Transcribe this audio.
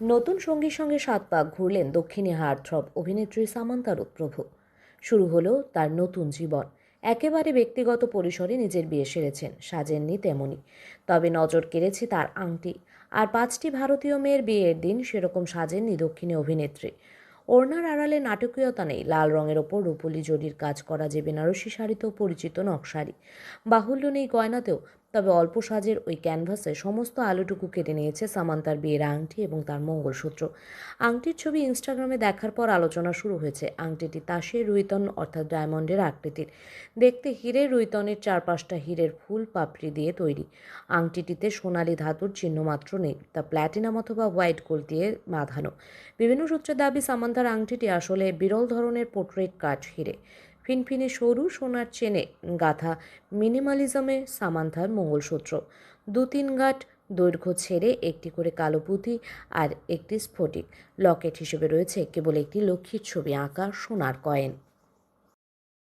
নতুন সঙ্গীর সঙ্গে সাত পাক ঘুরলেন দক্ষিণী হার্টথ্রব অভিনেত্রী সামান্তা প্রভু শুরু হলো তার নতুন জীবন। একেবারে ব্যক্তিগত পরিসরে নিজের বিয়ে সেরেছেন, সাজেননি তেমনই তবে নজর কেড়েছে তার আংটি। আর পাঁচটি ভারতীয় মেয়ের বিয়ের দিন সেরকম সাজেননি দক্ষিণী অভিনেত্রী। ওড়নার আড়ালে নাটকীয়তা নেই। লাল রঙের ওপর রূপলি জরির কাজ করা যে বেনারসি শাড়িতেও পরিচিত নকশারি বাহুল্য নেই গয়নাতেও তবে অল্প সাজের ওই ক্যানভাসে সমস্ত আলোটুকু কেটে নিয়েছে সামান্তার বিয়ের আংটি এবং তার মঙ্গলসূত্র। আংটির ছবি ইনস্টাগ্রামে দেখার পর আলোচনা শুরু হয়েছে। আংটিটি তাসের রুইতন অর্থাৎ ডায়মন্ডের আকৃতির। দেখতে হিরে রুইতনের চারপাশটা হীরের ফুল পাপড়ি দিয়ে তৈরি। আংটিটিতে সোনালি ধাতুর চিহ্ন মাত্র নেই, তা প্ল্যাটিনাম অথবা হোয়াইট গোল্ড দিয়ে বাঁধানো। বিভিন্ন সূত্রের দাবি, সামান্তার আংটিটি আসলে বিরল ধরনের পোর্ট্রেট কাঠ হিরে। ফিনফিনে সরু সোনার চেনে গাথা মিনিমালিজমে সামান্থার মঙ্গলসূত্র। দু তিন গাঁট দৈর্ঘ্য ছেড়ে একটি করে কালো পুঁথি আর একটি স্ফটিক। লকেট হিসেবে রয়েছে কেবল একটি লক্ষ্মীর ছবি আঁকা সোনার কয়েন।